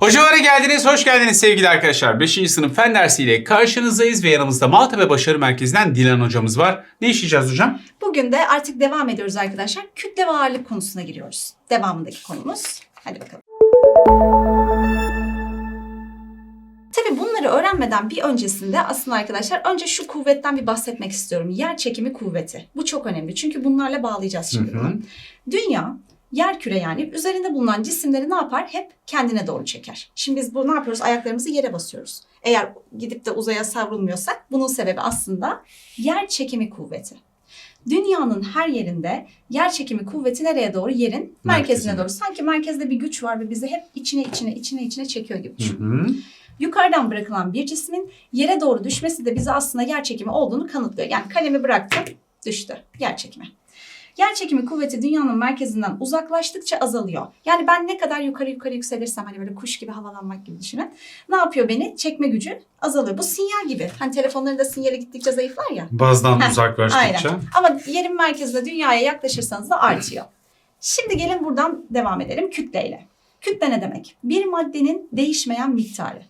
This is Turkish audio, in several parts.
Hocalara geldiniz, hoş geldiniz sevgili arkadaşlar. 5. sınıf fen dersiyle karşınızdayız ve yanımızda Maltepe Başarı Merkezi'nden Dilan hocamız var. Ne işleyeceğiz hocam? Bugün de artık devam ediyoruz arkadaşlar. Kütle ve ağırlık konusuna giriyoruz. Devamındaki konumuz. Hadi bakalım. Tabii bunları öğrenmeden bir öncesinde aslında arkadaşlar önce şu kuvvetten bir bahsetmek istiyorum. Yer çekimi kuvveti. Bu çok önemli çünkü bunlarla bağlayacağız şimdi Hı hı. bunu. Dünya yer küre yani üzerinde bulunan cisimleri ne yapar? Hep kendine doğru çeker. Şimdi biz bu ne yapıyoruz? Ayaklarımızı yere basıyoruz. Eğer gidip de uzaya savrulmuyorsak bunun sebebi aslında yer çekimi kuvveti. Dünyanın her yerinde yer çekimi kuvveti nereye doğru? Yerin merkezine doğru. Sanki merkezde bir güç var ve bizi hep içine içine içine içine çekiyor gibi düşün. Hı hı. Yukarıdan bırakılan bir cismin yere doğru düşmesi de bize aslında yer çekimi olduğunu kanıtlıyor. Yani kalemi bıraktım, düştü. Yer çekimi. Yer çekimi kuvveti dünyanın merkezinden uzaklaştıkça azalıyor. Yani ben ne kadar yukarı yukarı yükselirsem hani böyle kuş gibi havalanmak gibi düşünün. Ne yapıyor beni? Çekme gücü azalıyor. Bu sinyal gibi. Hani telefonların da sinyali gittikçe zayıflar ya. Bazdan Heh, uzaklaştıkça. Aynen. Ama yerin merkezine dünyaya yaklaşırsanız da artıyor. Şimdi gelin buradan devam edelim kütleyle. Kütle ne demek? Bir maddenin değişmeyen miktarı.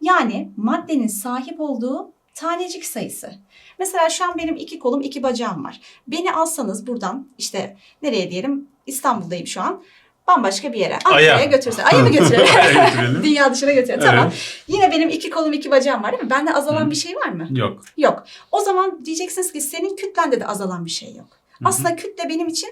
Yani maddenin sahip olduğu tanecik sayısı. Mesela şu an benim iki kolum, iki bacağım var. Beni alsanız buradan işte nereye diyelim İstanbul'dayım şu an. Bambaşka bir yere. Ankara'ya Aya. götürse. Aya mı götürelim. Dünya dışına götürelim. Tamam. Evet. Yine benim iki kolum, iki bacağım var değil mi? Bende azalan Hı. bir şey var mı? Yok. Yok. O zaman diyeceksiniz ki senin kütlende de azalan bir şey yok. hı. Aslında kütle benim için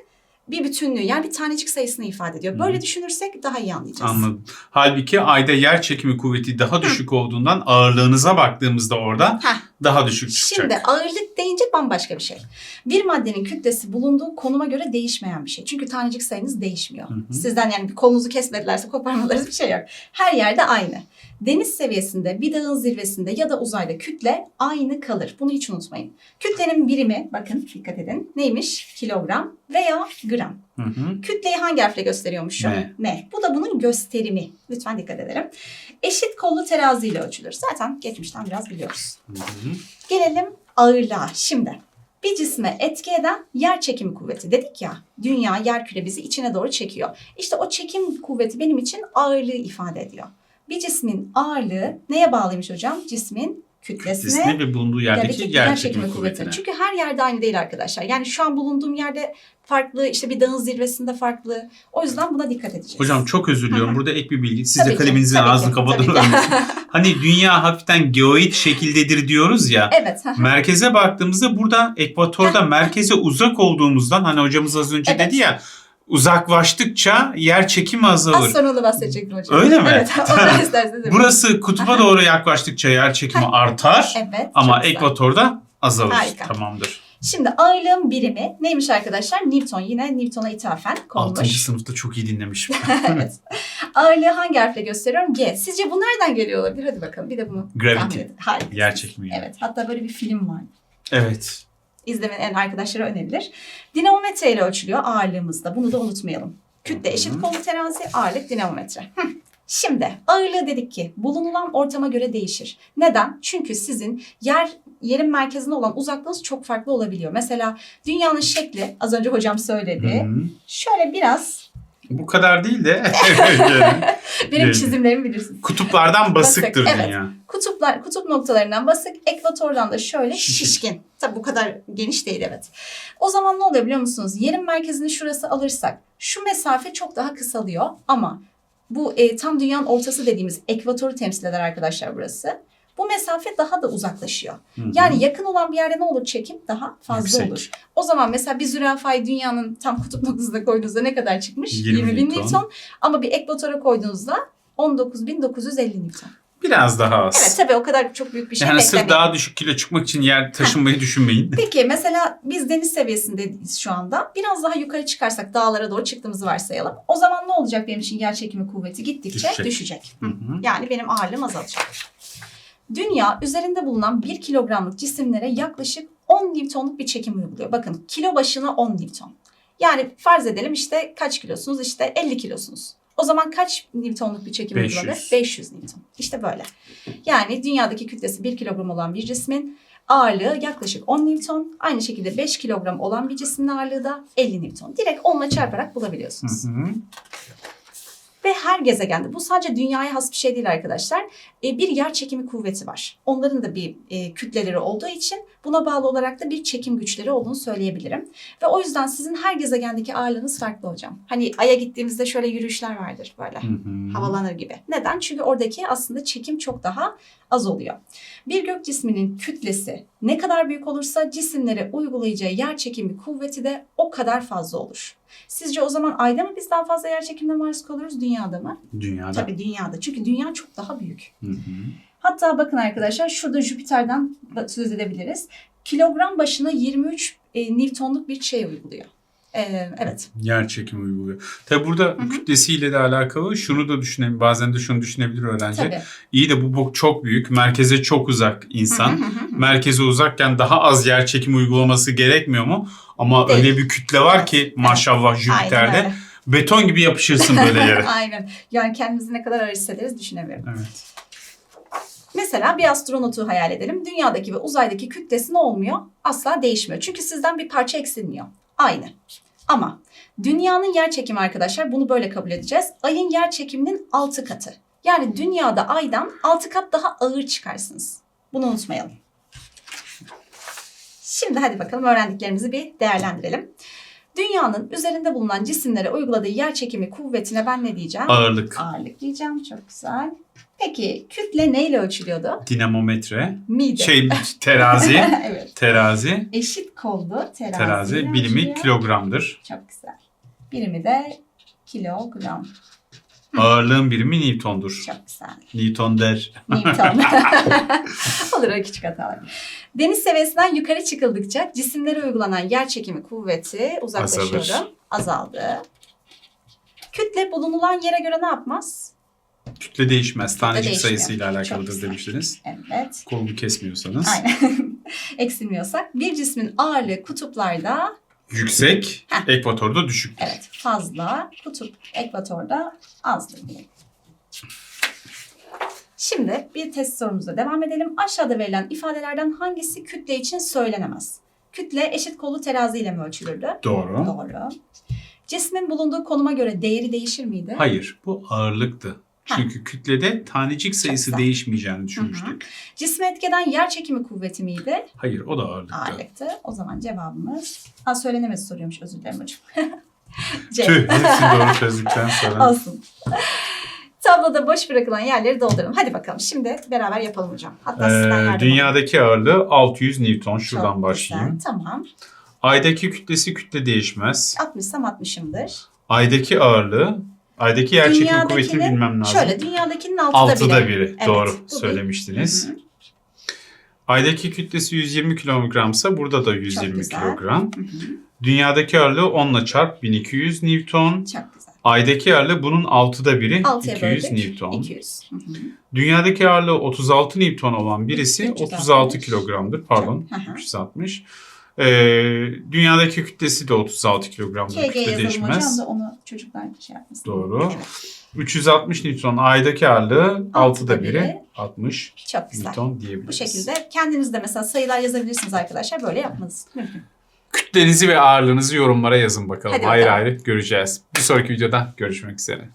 bir bütünlüğü yani bir tanecik sayısını ifade ediyor. Böyle Hı. düşünürsek daha iyi anlayacağız. Anladım. Halbuki ayda yer çekimi kuvveti daha düşük olduğundan ağırlığınıza baktığımızda orada Heh, daha düşük çıkacak. şimdi ağırlık deyince bambaşka bir şey. Bir maddenin kütlesi bulunduğu konuma göre değişmeyen bir şey. Çünkü tanecik sayınız değişmiyor. Hı hı. Sizden yani kolunuzu kesmedilerse koparmalarınız bir şey yok. Her yerde aynı. Deniz seviyesinde, bir dağın zirvesinde ya da uzayda kütle aynı kalır. Bunu hiç unutmayın. Kütlenin birimi, bakın dikkat edin, neymiş? Kilogram veya gram. Hı hı. Kütleyi hangi harfle gösteriyormuşum? M. Bu da bunun gösterimi. Lütfen dikkat edelim. Eşit kollu terazi ile ölçülür. Zaten geçmişten biraz biliyoruz. Hı hı. Gelelim ağırlığa. Şimdi bir cisme etki eden yer çekimi kuvveti dedik ya. Dünya, yer küre bizi içine doğru çekiyor. İşte o çekim kuvveti benim için ağırlığı ifade ediyor. Bir cismin ağırlığı neye bağlıymış hocam? Cismin kütlesine Kütlesine ve bulunduğu yerdeki yerdeki yer, çekimi kuvvetine. Çünkü her yerde aynı değil arkadaşlar. Yani şu an bulunduğum yerde farklı, işte bir dağın zirvesinde farklı. O yüzden buna dikkat edeceğiz. Hocam çok özür diliyorum. Burada ek bir bilgi. Siz Tabii de kaleminizin ağzını kapatın. hani dünya hafiften geoid şekildedir diyoruz ya. Evet. Merkeze baktığımızda burada ekvatorda merkeze uzak olduğumuzdan hani hocamız az önce Evet. dedi ya uzaklaştıkça yer çekimi Az azalır. sonra onu bahsedecektim hocam. Öyle mi? Evet. Onu isterseniz. Burası kutuba doğru yaklaştıkça yer çekimi artar Evet. ama çok güzel. ekvatorda azalır. Harika. Tamamdır. Şimdi ağırlığın birimi neymiş arkadaşlar? Newton. Yine Newton'a ithafen 6. konmuş. sınıfta çok iyi dinlemişim. evet. Ağırlığı hangi harfle gösteriyorum? G. Sizce bu nereden geliyor olabilir? Hadi bakalım. Bir de bunu Gravity. tahmin edin. Harika. yer çekimi. yani. Evet. Hatta böyle bir film var. Evet. İzlemeyen arkadaşlara önerilir. Dinamometre ile ölçülüyor ağırlığımızda. Bunu da unutmayalım. Kütle eşit kolu terazi, ağırlık dinamometre. Hı. Şimdi ağırlığı dedik ki bulunulan ortama göre değişir. Neden? Çünkü sizin yer yerin merkezine olan uzaklığınız çok farklı olabiliyor. Mesela dünyanın şekli az önce hocam söyledi. Hı hı. Şöyle biraz Bu kadar değil de benim Evet. çizimlerimi bilirsiniz. kutuplardan basıktır Basık, evet. dünya. Kutuplar, kutup noktalarından basık, ekvatordan da şöyle Şişkin. şişkin. Tabi bu kadar geniş değil evet. O zaman ne oluyor biliyor musunuz? Yerin merkezini şurası alırsak şu mesafe çok daha kısalıyor ama bu e, tam dünyanın ortası dediğimiz ekvatoru temsil eder arkadaşlar burası. Bu mesafe daha da uzaklaşıyor. Hı hı. Yani yakın olan bir yerde ne olur çekim daha fazla Yüksek. olur. O zaman mesela bir zürafayı dünyanın tam kutup noktasına koyduğunuzda ne kadar çıkmış? 20 20 bin Newton. Newton. Ama bir ekvatora koyduğunuzda 19.950 Newton. Biraz daha az. Evet tabii o kadar çok büyük bir şey yani sırf beklemeyin. daha düşük kilo çıkmak için yer taşınmayı düşünmeyin. Peki mesela biz deniz seviyesindeyiz şu anda. Biraz daha yukarı çıkarsak dağlara doğru çıktığımızı varsayalım. O zaman ne olacak benim için yer çekimi kuvveti gittikçe Düşecek. düşecek. Hı. hı. Yani benim ağırlığım azalacak. Dünya üzerinde bulunan 1 kilogramlık cisimlere yaklaşık 10 Newton'luk bir çekim uyguluyor. Bakın kilo başına 10 Newton. Yani farz edelim işte kaç kilosunuz? İşte 50 kilosunuz. O zaman kaç Newton'luk bir çekim 500. uygulanır? 500 Newton. İşte böyle. Yani dünyadaki kütlesi 1 kilogram olan bir cismin ağırlığı yaklaşık 10 Newton. Aynı şekilde 5 kilogram olan bir cismin ağırlığı da 50 Newton. Direkt onunla çarparak bulabiliyorsunuz. Hı hı. Ve her gezegende bu sadece dünyaya has bir şey değil arkadaşlar. E, bir yer çekimi kuvveti var. Onların da bir e, kütleleri olduğu için buna bağlı olarak da bir çekim güçleri olduğunu söyleyebilirim. Ve o yüzden sizin her gezegendeki ağırlığınız farklı hocam. Hani Ay'a gittiğimizde şöyle yürüyüşler vardır böyle Hı hı. havalanır gibi. Neden? Çünkü oradaki aslında çekim çok daha az oluyor. Bir gök cisminin kütlesi ne kadar büyük olursa cisimlere uygulayacağı yer çekimi kuvveti de o kadar fazla olur. Sizce o zaman Ay'da mı biz daha fazla yer çekimine maruz kalıyoruz, dünyada mı? Dünyada. Tabii dünyada. Çünkü dünya çok daha büyük. Hı hı. Hatta bakın arkadaşlar şurada Jüpiter'den söz edebiliriz. Kilogram başına 23 e, Newton'luk bir şey uyguluyor. E, evet. Yer çekimi uyguluyor. Tabi burada hı. kütlesiyle de alakalı şunu da düşünelim. Bazen de şunu düşünebilir öğrenci. Tabii. İyi de bu bok çok büyük. Merkeze çok uzak insan. Hı hı hı hı. Merkeze uzakken daha az yer çekimi uygulaması gerekmiyor mu? Ama Değil. öyle bir kütle var ki maşallah Jüpiter'de beton gibi yapışırsın böyle yere. Aynen. Yani kendimizi ne kadar ağır hissederiz düşünemiyorum. evet. Mesela bir astronotu hayal edelim. Dünyadaki ve uzaydaki kütlesi ne olmuyor? Asla değişmiyor. Çünkü sizden bir parça eksilmiyor. Aynı. Ama dünyanın yer çekimi arkadaşlar bunu böyle kabul edeceğiz. Ayın yer çekiminin 6 katı. Yani dünyada aydan 6 kat daha ağır çıkarsınız. Bunu unutmayalım. Şimdi hadi bakalım öğrendiklerimizi bir değerlendirelim. Dünyanın üzerinde bulunan cisimlere uyguladığı yer çekimi kuvvetine ben ne diyeceğim? Ağırlık, Ağırlık diyeceğim. Çok güzel. Peki kütle neyle ölçülüyordu? dinamometre, Mide. şey terazi, evet. terazi, Eşit kollu terazi. terazi bilimi kilogramdır. Çok güzel. Birimi de kilogram. Ağırlığın birimi Newton'dur. Çok güzel. Newton der. Newton. Olur o küçük hatalar. Deniz seviyesinden yukarı çıkıldıkça cisimlere uygulanan yer çekimi kuvveti uzaklaşıyorum. Azalır. Azaldı. Kütle bulunulan yere göre ne yapmaz? Kütle değişmez. Tanecik değişmiyor. sayısıyla alakalıdır demiştiniz. Evet. Kolumu kesmiyorsanız. Aynen. Eksilmiyorsak bir cismin ağırlığı kutuplarda Yüksek, Heh. ekvatorda düşüktür. evet fazla, kutup ekvatorda azdır diyelim. Şimdi bir test sorumuza devam edelim. Aşağıda verilen ifadelerden hangisi kütle için söylenemez? Kütle eşit kollu terazi ile mi ölçülürdü? Doğru. Doğru. Cismin bulunduğu konuma göre değeri değişir miydi? Hayır, bu ağırlıktı. Ha. Çünkü kütlede tanecik sayısı güzel. değişmeyeceğini düşünmüştük. Cismi etkilen yer çekimi kuvveti miydi? Hayır, o da ağırlıktı. Ağırlıktı. O zaman cevabımız... Ha söylenemez soruyormuş özür dilerim hocam. Tüh, hepsini doğru çözdükten sonra. Olsun. Tabloda boş bırakılan yerleri dolduralım. Hadi bakalım şimdi beraber yapalım hocam. Hatta sizden Ee, yardım alayım. dünyadaki ağırlığı 600 Newton. Şuradan Çok başlayayım. güzel, Tamam. Aydaki kütlesi kütle değişmez. 60'sam 60'ımdır. Aydaki ağırlığı, aydaki yer çekim Dünyadakinin- kuvvetini bilmem lazım. Şöyle dünyadakinin altıda, Altıda biri. biri. Evet, Doğru bu bir- söylemiştiniz. Hı hı, Aydaki kütlesi 120 kilogramsa burada da Çok 120 güzel. kilogram. hı hı. Dünyadaki ağırlığı 10 ile çarp 1200 Newton. Çok güzel. Aydaki ağırlığı bunun altıda biri 6'ya 200 böldük. Newton. 200. Hı hı. Dünyadaki ağırlığı 36 Newton olan birisi 360. 36 kilogramdır. Pardon Hı hı. 360. Ee, dünyadaki kütlesi de 36 kilogramdır. KG Kütle yazalım hocam değişmez. da onu çocuklar şey yapmasın. Doğru. Evet. 360 Newton aydaki ağırlığı altıda biri. biri 60 Çok güzel. Newton diyebiliriz. Bu şekilde kendiniz de mesela sayılar yazabilirsiniz arkadaşlar. Böyle yapmanız mümkün. Kütlenizi ve ağırlığınızı yorumlara yazın bakalım. Hadi ayrı bakalım. ayrı göreceğiz. Bir sonraki videoda görüşmek üzere.